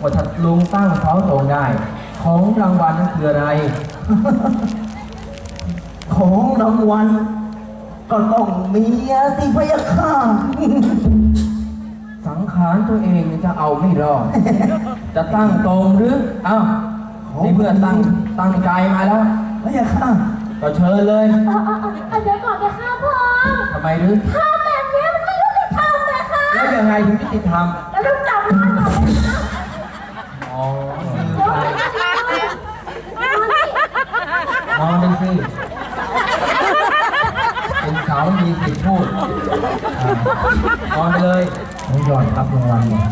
ว่าถ้าลุงตั้งเสาตรงได้ ของรางวัลนั้นคืออะไร ของรางวัลก็ต้องมีอะสิพะยะค่ะ สังขารตัวเองเนี่ยจะเอาไม่รอด จะตั้งตรงหรือ เอ้าในเมื่อตั้งตั้งใจมาแล้วพะยะค่ะก็เชิญเลยเอาเอาเอาเอาเดี๋ยวก่อนนะค่ะพ่อทำไมหรือทำแบบนี้มันไม่ยุติธรรมนะคะแล้วยังไงถึงยุติธรรมแล้วต้องจับร้านก่อ นอนดูสิเป็นสาวมีสิทธิ์พูดนอนไปเลยน้องหย่อดครับรางวัลเนี่ย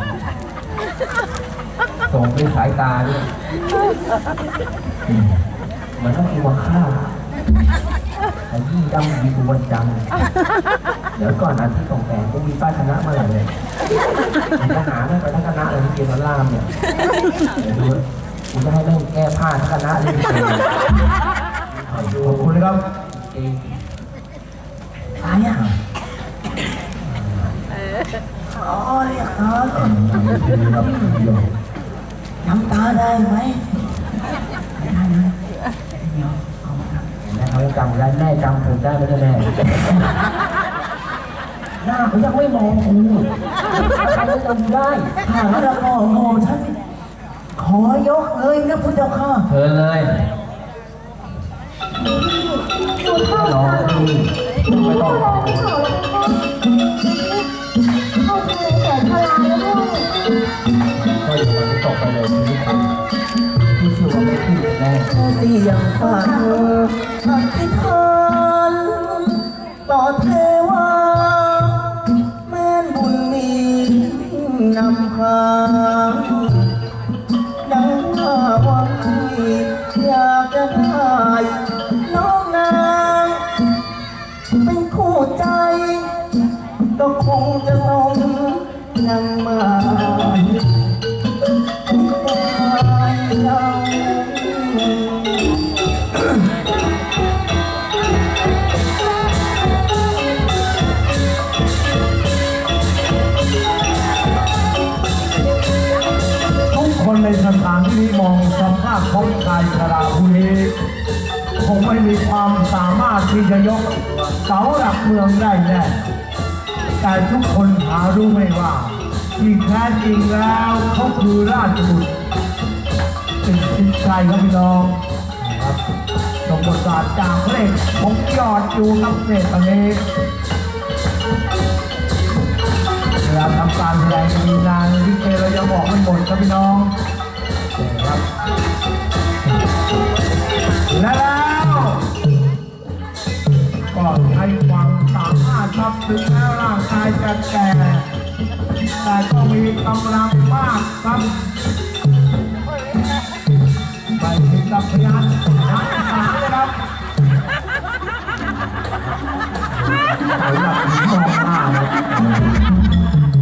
ส่งด้วยสายตาด้วยมเหมือนต้องกินวังข้าวยี่ดำดีกวันจันทร์เดี๋ยวก่อนอาทิตย์สองแสนก็มีป้ายคณะมื่อไหร่เลยมีทหารได้ไปทั้งคณะเลยที่เกียรติรามเนี่ยเดี๋ยวดูกูจะให้เล่นแก้ผ้าทั้งคณะเลย ขอบคุณนะครับเองอะไรอะอ๋อเนี่ยครับน้ำตาได้ไหมไม่ได้นะเดี๋ยวเอามาครับแม่เขาจำได้แม่จำผมได้ไหมเนี่ยแม่หน้าเขายังไม่มองกูใครจะจำได้ถ้างั้นแล้วก็โมฉันขอยกเลยนะพุทธเจ้าค่ะเชิญเลย นูเข้าน้องพี่ไม่ต้องเข้าเลยเข้าเลยเข้าเลยแสนพลาแล้วด้วยก็อยู่วันนี้ตกไปเลยชีวิตผมที่ชื่อว่าไม่ขึ้นแน่เสียงฝันอธิษฐานต่อเทวาแม่นบุญมีนำพา งจะส่งนางมาทุกคนในสถานที่นี้มองสภาพของชายชราผู้นี้ คงไม่มีความสามารถที่จะยกเสาหลักเมืองได้แน่ แต่ทุกคนหารู้ไหมว่า ที่แท้จริงแล้วเขาคือราชบุตรเป็นชินชัยครับพี่น้องครับสมบทบาทจากเพลงผมยอดอยู่ครับเพลงตอนนี้เวลาทำการแสดงมีงานลิเกเราจะบอกไม่หมดครับพี่น้องครับและแล้วก็ใช้ความสาม ครับถึงแม้ร่างกายจะแก่แต่ก็มีกำลังมากครับไปถึงกับพยานนักสารเลยครับเอาละมองหน้าครับ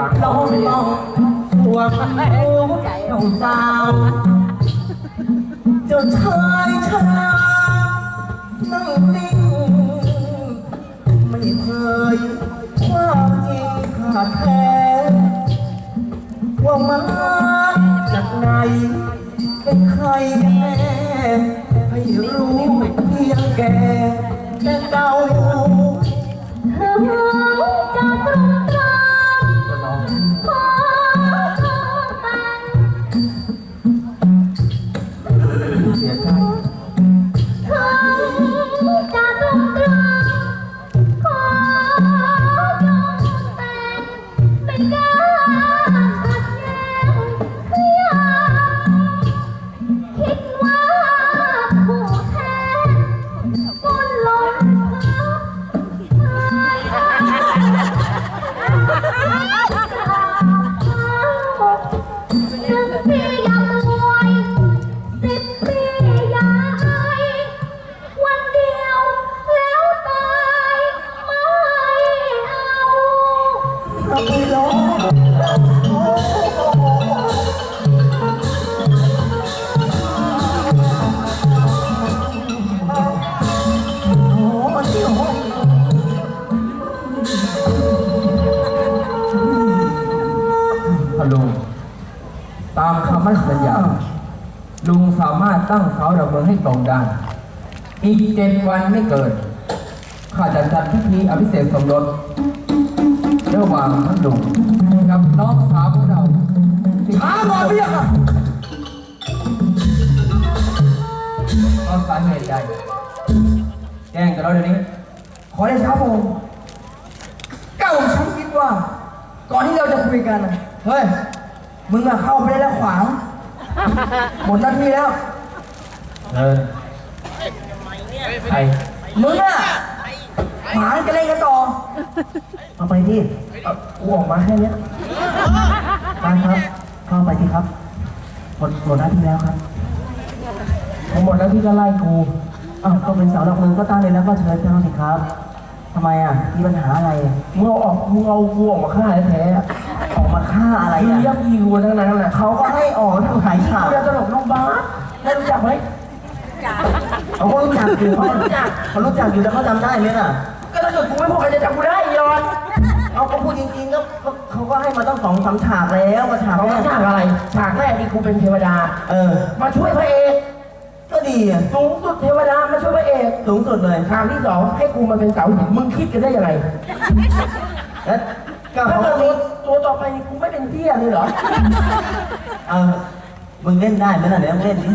ล้างเราท้องไหมเนี่ยต้องตัวมันโอ้เจ้าสาวจ้าชายชรานั่งนิ่งไม่เคยควาจริงขาดแท้ว่ามาจากไหนเป็นใครแน่ให้รู้เพียงแก่ พลุงตามคำมั่นสัญญา ลุงสามารถตั้งเสาดาวเมืองให้ตรงได้ อีกเจ็ดวันไม่เกินข้าจะจัดพิธีอภิเษกสมรส ระหว่างท่านลุงกับน้องสาวของเราช้าก่อนพี่ค่ะตอนสาเหตุใดแจ้งกับเราเดี๋ยวนี้ ขอได้ช้าพงเก้าฉันคิดว่า ก่อนที่เราจะคุยกันน่ะเฮ้ย มึงอะเข้าไปได้แล้วขวางหมดหน้าที่แล้ว เออใครมึงอะ ขวางจะเล่นกันต่อเอาไปที่เอากูออกมาแค่เนี้ยมาครับเข้าไปสิครับหมดหมดหน้าที่แล้วครับพอหมดแล้วที่ก็ไล่กูอ้าวก็เป็นเสาหลักเมืองก็ตั้งเลยแล้วก็เชิญเจ้าสิครับทำไมอะมีปัญหาอะไรอะมึงเอาออกมึงเอากูออกมาฆ่าแท้ๆอะออกมาฆ่าอะไรมึงอะยับยีกูทั้งนั้นแหละเขาก็ให้ออกทางหายฉากกูจะตลกน้องบาสได้รู้จักไหมเขาก็รู้จักอยู่เขารู้จักเขารู้จักอยู่แล้วเขาจำได้ไหมล่ะ ก็ถ้าเกิดกูไม่พูดใครจะจำกูได้อียอนเอาก็พูดจริงๆก็ก็เขาก็ให้มาต้องสองสามฉากแล้วมาฉากเขาแรมากฉากอะไร ฉากแรกนี่กูเป็นเทวดา เออ มาช่วยพระเอกก็ดีอะสูงสุดเทวดามาช่วยพระเอกสูงสุดเลยฉากที่สองให้กูมาเป็นเสาหินมึงคิดกันได้ยังไงแล้วก็ถ้าเขาเกิดก็ตัวตัวต่อไปนี่กูไม่เป็นเที่ยเลยเหรอเออมึงเล่นได้ไหมล่ะเดี๋ยวมึงเล่นดิ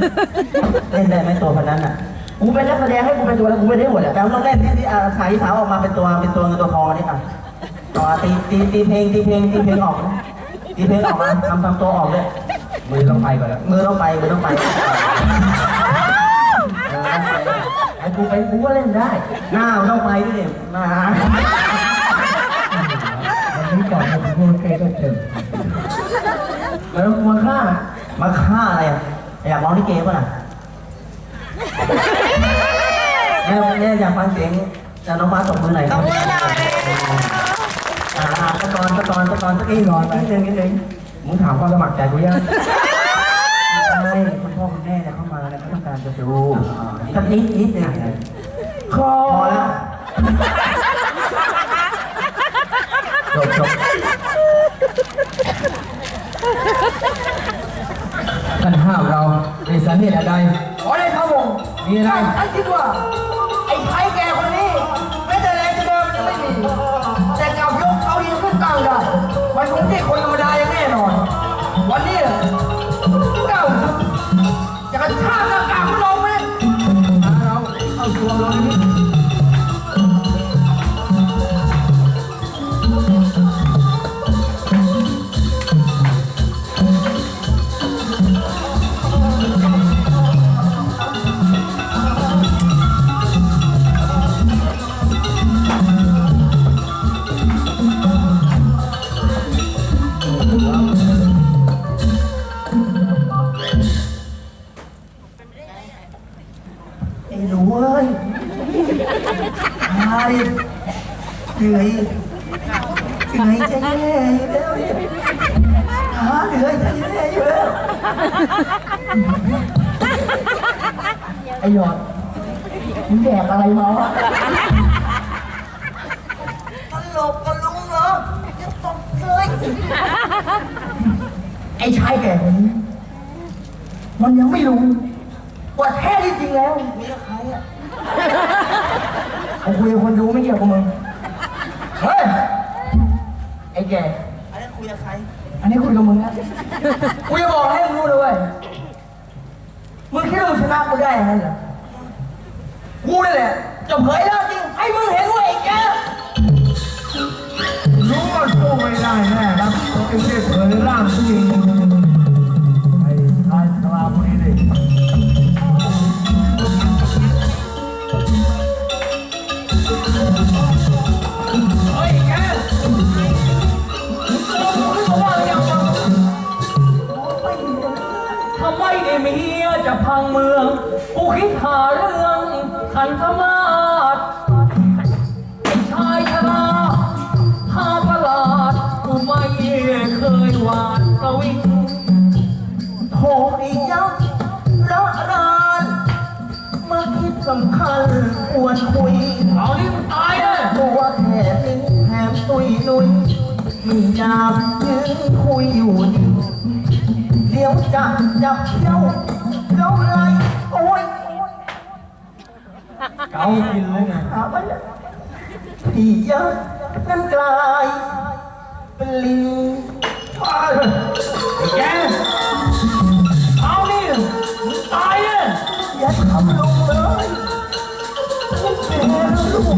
เล่นได้ไหมตัวคนนั้นอะ กูเป็นนักแสดงให้กูเป็นตัวแล้วกูไม่ได้หมดอะแต่มึงต้องเล่นที่ที่อ่าฉากที่สาวออกมาเป็นตัวเป็นตัวเงินตัวทองนี่อะต่อตีตีตีเพลงตีเพลงตีเพลงออกตีเพลงออกมาทำทำตัวออกด้วยมือต้องไปก่อนแล้วมือต้องไปมือต้องไปไอ้กูเป็นกูก็เล่นได้ หน้าต้องไปด้วยดิหน้าวันนี้ก่อนผมพูดแกก็เจอแล้วกูมาฆ่ามาฆ่าอะไรอะอยากร้องลิเกป่ะล่ะ แม่แม่อยากฟังเสียงจากน้องฟ้าตบมือหน่อยครับอ่าอ่าตะกอนตะกอนตะกอนตะกี้รอนไปนิดนึงนิดนึงมึงถามความสมัครใจกูยังใช่คุณพ่อคุณแม่เนี่ยเข้ามาแล้วเขาต้องการจะดูสักนิดนิดหนึงคอพอแล้วจบจบท่านห้ามเราในสาเหตุอะไรขอได้ครับผมมีอะไรท่านคิดว่า เอาได้ มันคงที่คนธรรมดาอย่างแน่นอน วันนี้เก้าจะกระชาก ตายเหนื่อยเหนื่อยจะแย่อยู่แล้วเนี่ยตาเหนื่อยใจแน่อยู่แล้วไอหยอดมึงแดกอะไรมาวะตลกกันลุงเหรอยังตกเลยไอ้ชายแก่คนนี้มันยังไม่รู้ว่าแท้ที่จริงแล้วมีใครอะ ผมคุยกับคนดูไม่เกี่ยวกับมึง เฮ้ย ไอ้แก่ อันนี้คุยกับใคร อันนี้คุยกับมึงนะ กูจะบอกให้มึงรู้เลยเว้ย มึงคิดว่ามึงชนะกูได้อย่างนั้นเหรอ กูนี่แหละจะเผยแล้วจริง ให้มึงเห็นว่าไอ้แกรู้ว่าสู้ไม่ได้แน่ครับจึงได้เผยร่างจ จะพังเมือง กูคิดหาเรื่องขันธมาศไอ้ชายชราหาประหลาด กูไม่เคยหวาดประวิงโทรไอ้ยักษ์ระรานมาคิดสำคัญควรคุยเอานี่มึงตายเลยตัวแค่นี้แถมตุยนุยมียามยืนคุยอยู่ดีเดี๋ ยวจะจับเที่ยวแล้วไล่โอ้ยเกากินเลยไงหาไปแล้วพี่ยักษ์นั้นกลายเป็นลิงไอ้แกเอานี่มึงตายเลยอย่าทำลงเลยแม่ลูก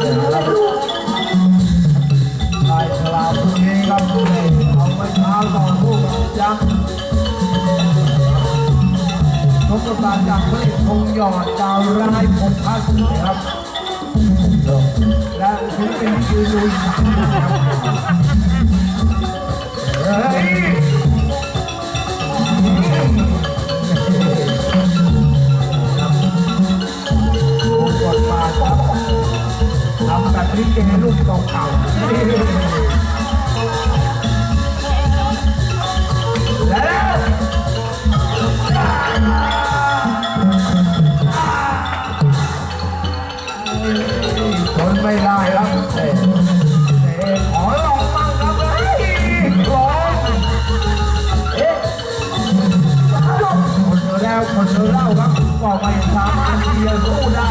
แม่ลูก ทศกัณฐ์จากพระเอกคงหยอดดาวร้ายพงพัฒน์นะครับ และศิลปินยืนอยู่อีกท่านหนึ่งครับเฮ้ยโอ้กดมาทำแบบนี้เกลูกเก่าๆา